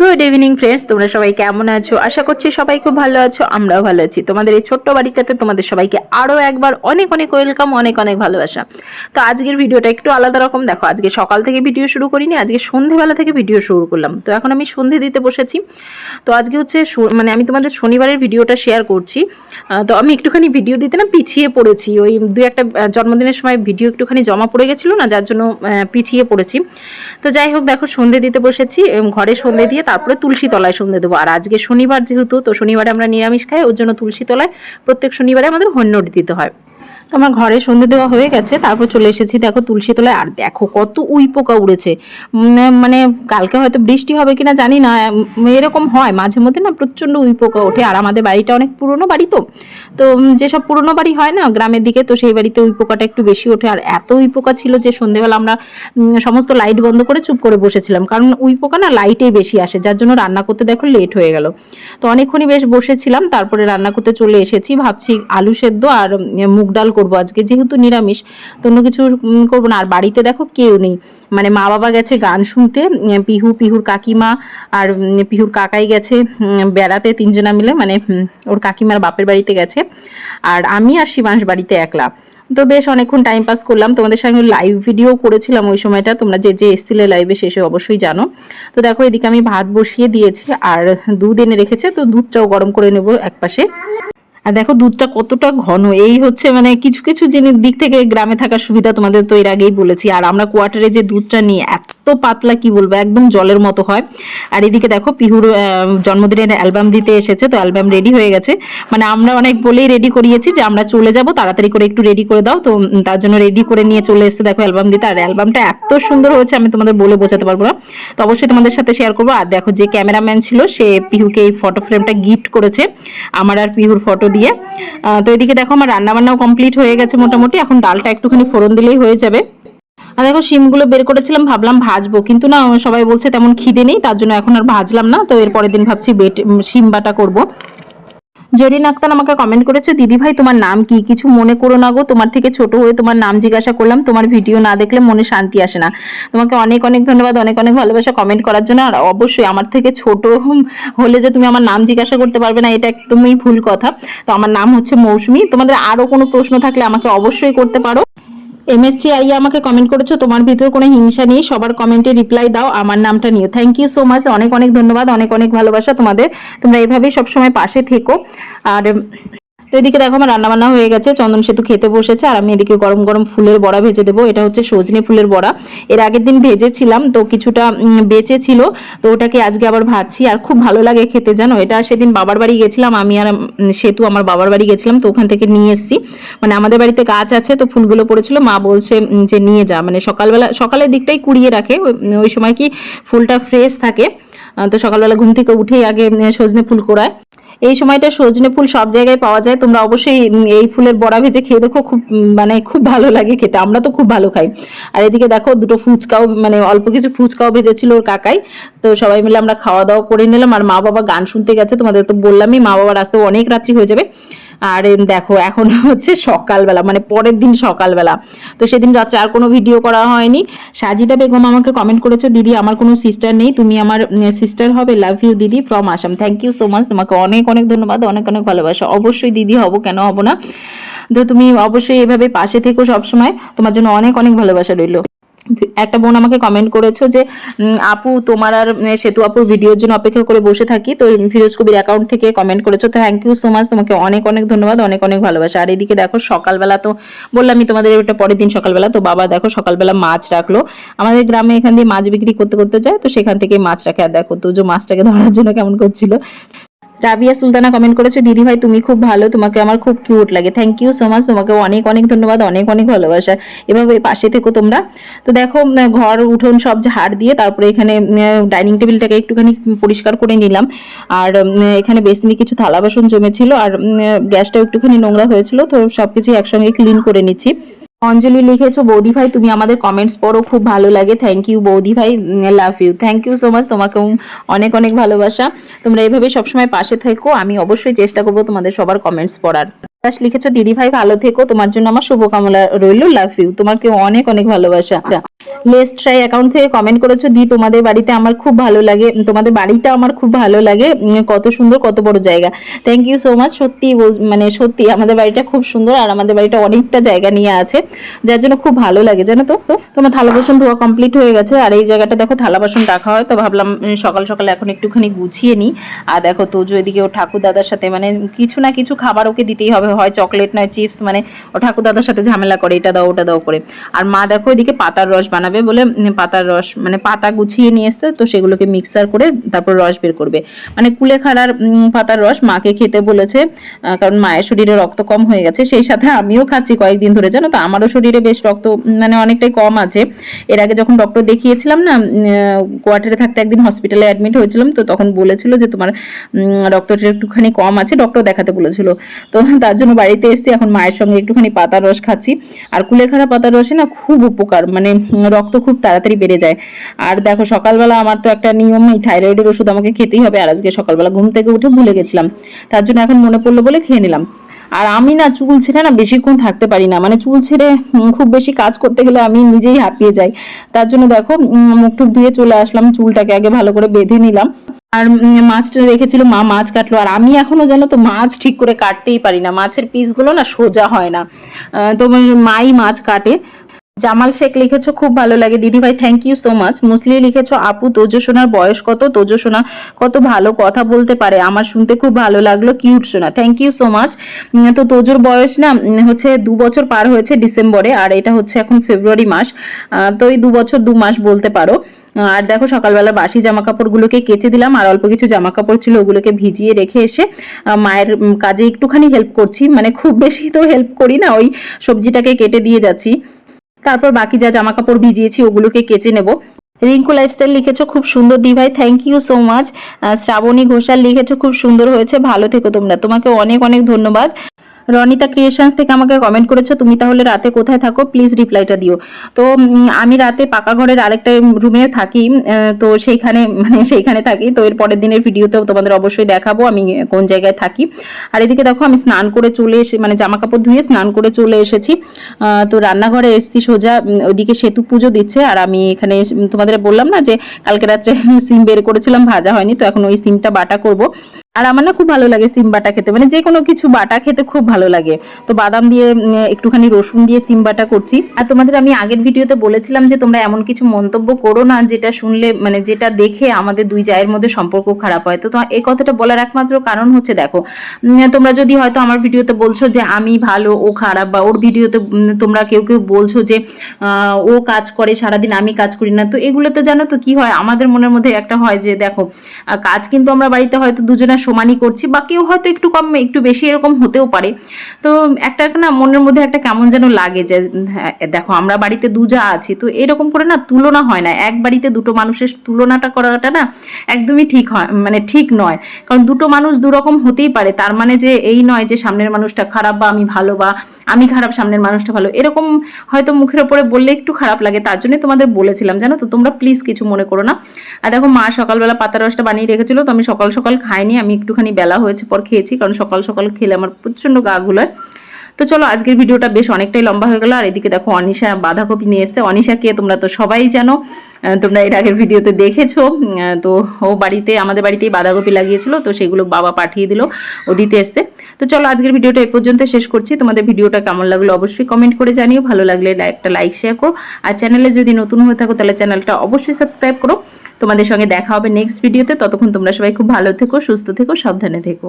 Good evening friends তোমরা সবাই কেমন আছো? আশা করছি সবাই খুব ভালো আছো, আমরাও ভালো আছি। তোমাদের এই ছোট্ট বাড়িটাতে তোমাদের সবাইকে আরও একবার অনেক অনেক ওয়েলকাম অনেক অনেক ভালোবাসা। তো আজকের ভিডিওটা একটু আলাদা রকম। দেখো, আজকে সকাল থেকে ভিডিও শুরু করিনি, আজকে সন্ধেবেলা থেকে ভিডিও শুরু করলাম। তো এখন আমি সন্ধে দিতে বসেছি। তো আজকে হচ্ছে মানে আমি তোমাদের শনিবারের ভিডিওটা শেয়ার করছি। তো আমি একটুখানি ভিডিও দিতে না পিছিয়ে পড়েছি। ওই দু একটা জন্মদিনের সময় ভিডিও একটুখানি জমা পড়ে গেছিল না, যার জন্য পিছিয়ে পড়েছি। তো যাই হোক, দেখো, সন্ধে দিতে বসেছি। ঘরে সন্ধে দিয়ে তারপরে তুলসী তলায় সন্ধে দেবো। আর আজকে শনিবার যেহেতু, তো শনিবারে আমরা নিরামিষ খাই, ওর জন্য তুলসী তলায় প্রত্যেক শনিবারে আমাদের হন্যট দিতে হয়। আমার ঘরে সন্ধে দেওয়া হয়ে গেছে, তারপর চলে এসেছি দেখো তুলসী তলায়। আর দেখো কত উই পোকা উড়েছে মানে কালকে হয়তো বৃষ্টি হবে কিনা জানি না এরকম হয়। মাঝে মধ্যে না প্রচণ্ড উই পোকা ওঠে। আর আমাদের বাড়িটা অনেক পুরনো বাড়ি তো। তো যেসব পুরনো বাড়ি হয় না গ্রামের দিকে, তো সেই বাড়িতে উই পোকাটা একটু বেশি ওঠে। আর এত উই পোকা ছিল যে সন্ধেবেলা আমরা সমস্ত লাইট বন্ধ করে চুপ করে বসেছিলাম। কারণ উই পোকা না লাইটেই বেশি আসে, যার জন্য রান্না করতে দেখো লেট হয়ে গেল। তো অনেকক্ষণই বেশ বসেছিলাম, তারপরে রান্না করতে চলে এসেছি। ভাবছি আলু সেদ্ধ আর মুগ ডাল করব আজকে, যেহেতু নিরামিষ, তো অন্য কিছু করব না। আর বাড়িতে দেখো কেউ নেই। মানে মা বাবা গেছে গান শুনতে পিহু, পিহুর কাকিমা আর পিহুর কাকাই গেছে বেড়াতে তিনজনা মিলে। মানে ওর কাকিমার বাপের বাড়িতে গেছে। আর আমি আর শিবাংশ বাড়িতে একলা। তো বেশ অনেকক্ষণ টাইম পাস করলাম। তোমাদের সঙ্গে লাইভ ভিডিও করেছিলাম ওই সময়টা। তোমরা যে যে এসছিলে লাইভে শেষে অবশ্যই জানো। তো দেখো, এদিকে আমি ভাত বসিয়ে দিয়েছি। আর দুধ এনে রেখেছে। তো দুধটাও গরম করে নেব একপাশে। আর দেখো দুধটা কতটা ঘন, এই হচ্ছে মানে কিছু কিছু জিনিস দিক থেকে গ্রামে থাকার সুবিধা তোমাদের তো এর আগেই বলেছি। আর আমরা কোয়ার্টারে যে দুধটা এত পাতলা কি বলব, একদম জলের মতো হয়। আর এদিকে দেখো পিহুর জন্মদিনের অ্যালবাম দিতে এসেছে, তো অ্যালবাম রেডি হয়ে গেছে। মানে আমরা অনেক বলেই রেডি করিয়েছি যে আমরা চলে যাব, তাড়াতাড়ি করে একটু রেডি করে দাও। তো তার জন্য রেডি করে নিয়ে চলে এসেছে দেখো অ্যালবাম দিতে। আর অ্যালবামটা এত সুন্দর হয়েছে, আমি তোমাদের বলে বোঝাতে পারব না। তো অবশ্যই তোমাদের সাথে শেয়ার করব। আর দেখো যে ক্যামেরাম্যান ছিল, সে পিহুকে এই ফটো ফ্রেমটা গিফট করেছে, আমার আর পিহুর ফটো দিয়ে। তো এদিকে দেখো আমার রান্নাবান্নাও কমপ্লিট হয়ে গেছে মোটামুটি। এখন ডালটা একটুখানি ফোড়ন দিলেই হয়ে যাবে। আর দেখো শিমগুলো বের করেছিলাম, ভাবলাম ভাজবো। কিন্তু না, সবাই বলছে তেমন খিদে নেই, তার জন্য এখন আর ভাজলাম না। তো এর পরের দিন ভাবছি বেট শিম বাটা করব। জরিন আক্তার আমাকে কমেন্ট করেছে, দিদি ভাই, তোমার নাম কি? কিছু মনে করো না গো, তোমার থেকে ছোট হয়ে তোমার নাম জিজ্ঞাসা করলাম, তোমার ভিডিও না দেখলে মনে শান্তি আসে না। তোমাকে অনেক অনেক ধন্যবাদ, অনেক অনেক ভালোবাসা কমেন্ট করার জন্য। আর অবশ্যই আমার থেকে ছোট হলে যে তুমি আমার নাম জিজ্ঞাসা করতে পারবে না, এটা একদমই ভুল কথা। তো আমার নাম হচ্ছে মৌসুমি। তোমাদের আরও কোনো প্রশ্ন থাকলে আমাকে অবশ্যই করতে পারো। এমএসটি আইয়া আমাকে কমেন্ট করেছ, তোমার ভিতর কোনো হিংসা নেই, সবার কমেন্টে রিপ্লাই দাও, আমার নামটা নিয়ে থ্যাংক ইউ সো মাচ অনেক অনেক ধন্যবাদ, অনেক অনেক ভালোবাসা তোমাদের। তোমরা এভাবেই সবসময় পাশে থেকো। আর তো এদিকে দেখো আমার রান্না বান্না হয়ে গেছে। চন্দন সেতু খেতে বসেছে আর আমি এদিকে গরম গরম ফুলের বড়া ভেজে দেবো। এটা হচ্ছে সজনে ফুলের বড়া। এর আগের দিন ভেজেছিলাম, তো কিছুটা বেঁচে ছিল। তো ওটাকে আজকে আবার ভাজছি। আর খুব ভালো লাগে খেতে, জানো? এটা সেদিন বাবার বাড়ি গেছিলাম, আমি আর সেতু আমার বাবার বাড়ি গেছিলাম, তো ওখান থেকে নিয়ে এসেছি। মানে আমাদের বাড়িতে গাছ আছে, তো ফুলগুলো পড়েছিল। মা বলছে যে নিয়ে যা। মানে সকালবেলা, সকালের দিকটাই কুড়িয়ে রাখে। ওই- সময় কি ফুলটা ফ্রেশ থাকে। তো সকালবেলা ঘুম থেকে উঠেই আগে সজনে ফুল কোড়ায়। এই সময়টা সজনে ফুল সব জায়গায় পাওয়া যায়। তোমরা অবশ্যই এই ফুলের বড়া ভেজে খেয়ে দেখো, খুব মানে খুব ভালো লাগে খেতে। আমরা তো খুব ভালো খাই। আর এদিকে দেখো, দুটো ফুচকাও মানে অল্প কিছু ফুচকাও ভেজেছিল ওর কাকাই। তো সবাই মিলে আমরা খাওয়া দাওয়া করে নিলাম। আর মা বাবা গান শুনতে গেছে, তোমাদের তো বললামই মা বাবার আসতে অনেক রাত্রি হয়ে যাবে। আর দেখো, এখন হচ্ছে সকালবেলা মানে পরের দিন সকালবেলা। তো সেদিন রাত্রে আর কোনো ভিডিও করা হয়নি। সাজিদা বেগম আমাকে কমেন্ট করেছ, দিদি, আমার কোনো সিস্টার নেই। তুমি আমার সিস্টার হবে। লাভ ইউ দিদি from Assam thank you so much তোমাকে অনেক অনেক ধন্যবাদ, অনেক অনেক ভালোবাসা। অবশ্যই দিদি হব, কেন হব না? তো তুমি অবশ্যই এভাবে পাশে থেকো সবসময়। তোমার জন্য অনেক অনেক ভালোবাসা রইল। একটা বোন আমাকে কমেন্ট করেছ যে আপু তোমার আর সেতু আপুর ভিডিওর জন্য অপেক্ষা করে বসে থাকি। তো ফিরোজ কবির অ্যাকাউন্ট থেকে কমেন্ট করেছ। থ্যাংক ইউ সো মাচ তোমাকে অনেক অনেক ধন্যবাদ, অনেক অনেক ভালোবাসা। আর এদিকে দেখো, সকালবেলা তো বললামই তোমাদের এটা পরের দিন সকালবেলা। তো বাবা দেখো, সকালবেলা মাছ রাখল। আমাদের গ্রামে এখান দিয়ে মাছ বিক্রি করতে করতে যায়। তো সেখান থেকে মাছ রাখে। আর দেখো, তো যে মাছটাকে ধরার জন্য কেমন করছিল। রাবিয়া সুলতানা কমেন্ট করেছে, দিদি ভাই, তুমি খুব ভালো, তোমাকে আমার খুব কিউট লাগে। থ্যাংক ইউ সো মাচ তোমাকে অনেক অনেক ধন্যবাদ, অনেক অনেক ভালোবাসা। এভাবে পাশে থেকো তোমরা। তো দেখো ঘর, উঠোন সব ঝাড় দিয়ে তারপরে এখানে ডাইনিং টেবিলটাকে একটুখানি পরিষ্কার করে নিলাম। আর এখানে বেসিনে কিছু থালা বাসন জমেছিল, আর গ্যাসটাও একটুখানি নোংরা হয়েছিল, তো সবকিছু একসঙ্গে ক্লিন করে নিচ্ছি। অঞ্জলি লিখেছো, বৌদি ভাই, তুমি আমাদের কমেন্টস পড়ো, খুব ভালো লাগে। থ্যাংক ইউ বৌদি ভাই love you thank you so much তোমাকেও অনেক অনেক ভালোবাসা। তোমরা এইভাবে সবসময় পাশে থেকো, আমি অবশ্যই চেষ্টা করব তোমাদের সবার কমেন্টস পড়ার। দাস লিখেছো, দিদি ভাই, ভালো থেকো, তোমার জন্য আমার শুভকামনা রইল লাভ ইউ তোমাকে অনেক অনেক ভালোবাসা। লেস্ট ট্রাই অ্যাকাউন্ট থেকে কমেন্ট করেছ। দি, তোমাদের বাড়িতে আমার খুব ভালো লাগে। তোমাদের বাড়িটা আমার খুব ভালো লাগে। কত সুন্দর, কত বড় জায়গা। থ্যাংক ইউ সো মাচ সত্যি মানে সত্যি আমাদের বাড়িটা খুব সুন্দর আর আমাদের বাড়িটা অনেকটা জায়গা নিয়ে আছে। যার জন্য খুব ভালো লাগে, জানো তো? তো তোমার থালা বাসন ধোয়া কমপ্লিট হয়ে গেছে। আর এই জায়গাটা দেখো, থালা বাসন রাখা হয়। তো ভাবলাম সকাল সকাল এখন একটুখানি গুছিয়ে নিই। আর দেখো, তোজো এদিকে ও ঠাকুর দাদার সাথে মানে কিছু না কিছু খাবার ওকে দিতেই হবে। হয় চকলেট, নয় চিপস মানে ও ঠাকুর দাদার সাথে ঝামেলা করে। এটা দাও, ওটা দাও করে। আর মা দেখো, এদিকে পাতার রস বানাবে বলে পাতার রস মানে পাতা গুছিয়ে নিয়ে এসছে, তো সেগুলোকে মিক্সার করে তারপর রস বের করবে। মানে কুলেখাড়ার পাতার রস মাকে খেতে বলেছে কারণ মায়ের শরীরে রক্ত কম হয়ে গেছে, সেই সাথে আমিও খাচ্ছি কয়েকদিন ধরে, জানো তো? আমারও শরীরে বেশ রক্ত মানে অনেকটাই কম আছে। এর আগে যখন ডক্টর দেখিয়েছিলাম না কোয়ার্টারে থাকতে একদিন হসপিটালে অ্যাডমিট হয়েছিলাম, তো তখন বলেছিল যে তোমার রক্তটা একটুখানি কম আছে ডক্টর দেখাতে বলেছিল। তো তার জন্য বাড়িতে এসেছি, এখন মায়ের সঙ্গে একটুখানি পাতার রস খাচ্ছি। আর কুলেখাড়া পাতার রসে না খুব উপকার মানে রক্ত খুব তাড়াতাড়ি বেড়ে যায়। আর দেখো, সকালবেলা আমার তো একটা নিয়ম, এই থাইরয়েডের ওষুধ আমাকে খেতেই হবে। আর আজকে সকালবেলা ঘুম থেকে উঠে ভুলে গেছিলাম। তার জন্য এখন মনে পড়ল বলে খেয়ে নিলাম। আর আমি না, চুল ছেড়ে না বেশিক্ষণ থাকতে পারি না। মানে চুল ছেড়ে খুব বেশি কাজ করতে গেলে আমি নিজেই হাঁপিয়ে যাই। তার জন্য দেখো মুখ টুক ধুয়ে চলে আসলাম, চুলটাকে আগে ভালো করে বেঁধে নিলাম। আর মাছটা রেখেছিল, মা মাছ কাটলো। আর আমি এখনও জানো তো, মাছ ঠিক করে কাটতেই পারি না। মাছের পিসগুলো না সোজা হয় না। তো মাই মাছ কাটে। জামাল শেখ লিখেছো, খুব ভালো লাগে। দিদি ভাই থ্যাংক ইউ সো মাচ মুসলি লিখেছো, আপু, তোজো সোনার বয়স কত? তোজো সোনা কত ভালো কথা বলতে পারে? আমার শুনতে খুব ভালো লাগল কিউট সোনা। থ্যাংক ইউ সো মাচ তো তোজোর বয়স না হচ্ছে দু বছর পার হয়েছে ডিসেম্বরে, আর এটা হচ্ছে এখন ফেব্রুয়ারি মাস। তো এই দু বছর দু মাস বলতে পারো। আর দেখো, সকালবেলা বাসি জামা কাপড়গুলোকে কেচে দিলাম, আর অল্প কিছু জামা কাপড় ছিল, ওগুলোকে ভিজিয়ে রেখে এসে মায়ের কাজে একটুখানি হেল্প করছি। মানে খুব বেশি তো হেল্প করি না, ওই সবজিটাকে কেটে দিয়ে যাচ্ছি। তারপর বাকি যা জামা কাপড় ভিজিয়েছি ওগুলোকে কেচে নেব। রিঙ্কু লাইফস্টাইল লিখেছো, খুব সুন্দর দি ভাই thank you so much Shrabani Ghoshal লিখেছো, খুব সুন্দর হয়েছে, ভালো থেকো তোমরা। তোমাকে অনেক অনেক ধন্যবাদ। রনিতা ক্রিয়েশনস থেকে আমাকে কমেন্ট করেছ, তুমি তাহলে রাতে কোথায় থাকো? প্লিজ রিপ্লাইটা দিও। তো আমি রাতে পাকা ঘরের আরেকটা রুমে থাকি তো সেইখানে মানে সেইখানে থাকি। তো এর পরের দিনের ভিডিওতেও তোমাদের অবশ্যই দেখাবো আমি কোন জায়গায় থাকি। আর এদিকে দেখো, আমি স্নান করে চলে এসে মানে জামা কাপড় ধুয়ে স্নান করে চলে এসেছি। তো রান্নাঘরে এসেছি সোজা ওদিকে সেতু পুজো দিচ্ছে। আর আমি এখানে তোমাদের বললাম না যে, কালকে রাত্রে সিম বের করেছিলাম, ভাজা হয়নি, তো এখন ওই সিমটা বাটা করব। আর আমার না খুব ভালো লাগে সিম বাটা খেতে। মানে যে কোনো কিছু বাটা খেতে খুব ভালো লাগে। তো বাদাম দিয়ে একটুখানি রসুন দিয়ে সিম বাটা করছি। আর তোমাদের আমি আগের ভিডিওতে বলেছিলাম যে তোমরা এমন কিছু মন্তব্য করো না, যেটা শুনলে মানে যেটা দেখে আমাদের দুই জায়ের মধ্যে সম্পর্ক খারাপ হয়। তো এই কথাটা বলার একমাত্র কারণ হচ্ছে দেখো তোমরা যদি হয়তো আমার ভিডিওতে বলছো যে আমি ভালো, ও খারাপ, বা ওর ভিডিওতে তোমরা কেউ কেউ বলছো যে ও কাজ করে, সারাদিন আমি কাজ করি না, তো এগুলো তো জানো তো কি হয়? আমাদের মনের মধ্যে একটা হয় যে দেখো কাজ কিন্তু আমরা বাড়িতে হয়তো দুজনে সমানই করছি বা কেউ হয়তো একটু কম একটু বেশি এরকম হতেও পারে। তো একটা না মনের মধ্যে একটা কেমন যেন লাগে যে হ্যাঁ, দেখো আমরা বাড়িতে দুজা আছি তো এরকম করে না তুলনা হয় না। এক বাড়িতে দুটো মানুষের তুলনাটা করাটা না একদমই ঠিক হয় মানে ঠিক নয়। কারণ দুটো মানুষ দুরকম হতেই পারে তার মানে যে এই নয় যে সামনের মানুষটা খারাপ বা আমি ভালো বা আমি খারাপ সামনের মানুষটা ভালো। এরকম হয়তো মুখের ওপরে বললে একটু খারাপ লাগে তার জন্য তোমাদের বলেছিলাম জানো তো? তোমরা প্লিজ কিছু মনে করো না। আর দেখো মা সকালবেলা পাতা রসটা বানিয়ে রেখেছিল তো আমি সকাল সকাল খাইনি আমি একটুখানি বেলা হয়েছে পর খেয়েছি কারণ সকাল সকাল খেলে আমার প্রচণ্ড গা গুলোয় তো চলো, আজকের ভিডিওটা বেশ অনেকটাই লম্বা হয়ে গেল, আর এদিকে দেখো অনিশা বাঁধাকপি নিয়ে এসছে। অনিশাকে তোমরা তো সবাই জানো তোমরা এর আগের ভিডিওতে দেখেছ তো ও বাড়িতে, আমাদের বাড়িতেই বাঁধাকপি লাগিয়েছিল, তো সেগুলো বাবা পাঠিয়ে দিল, ও দিতে এসছে। তো চলো, আজকের ভিডিওটা এ পর্যন্ত শেষ করছি। তোমাদের ভিডিওটা কেমন লাগল অবশ্যই কমেন্ট করে জানিও। ভালো লাগলে একটা লাইক শেয়ার করো। আর চ্যানেলে যদি নতুন হয়ে থাকো, তাহলে চ্যানেলটা অবশ্যই সাবস্ক্রাইব করো। তোমাদের সঙ্গে দেখা হবে নেক্সট ভিডিওতে ততক্ষণ তোমরা সবাই খুব ভালো থেকো, সুস্থ থেকো, সাবধানে থেকো।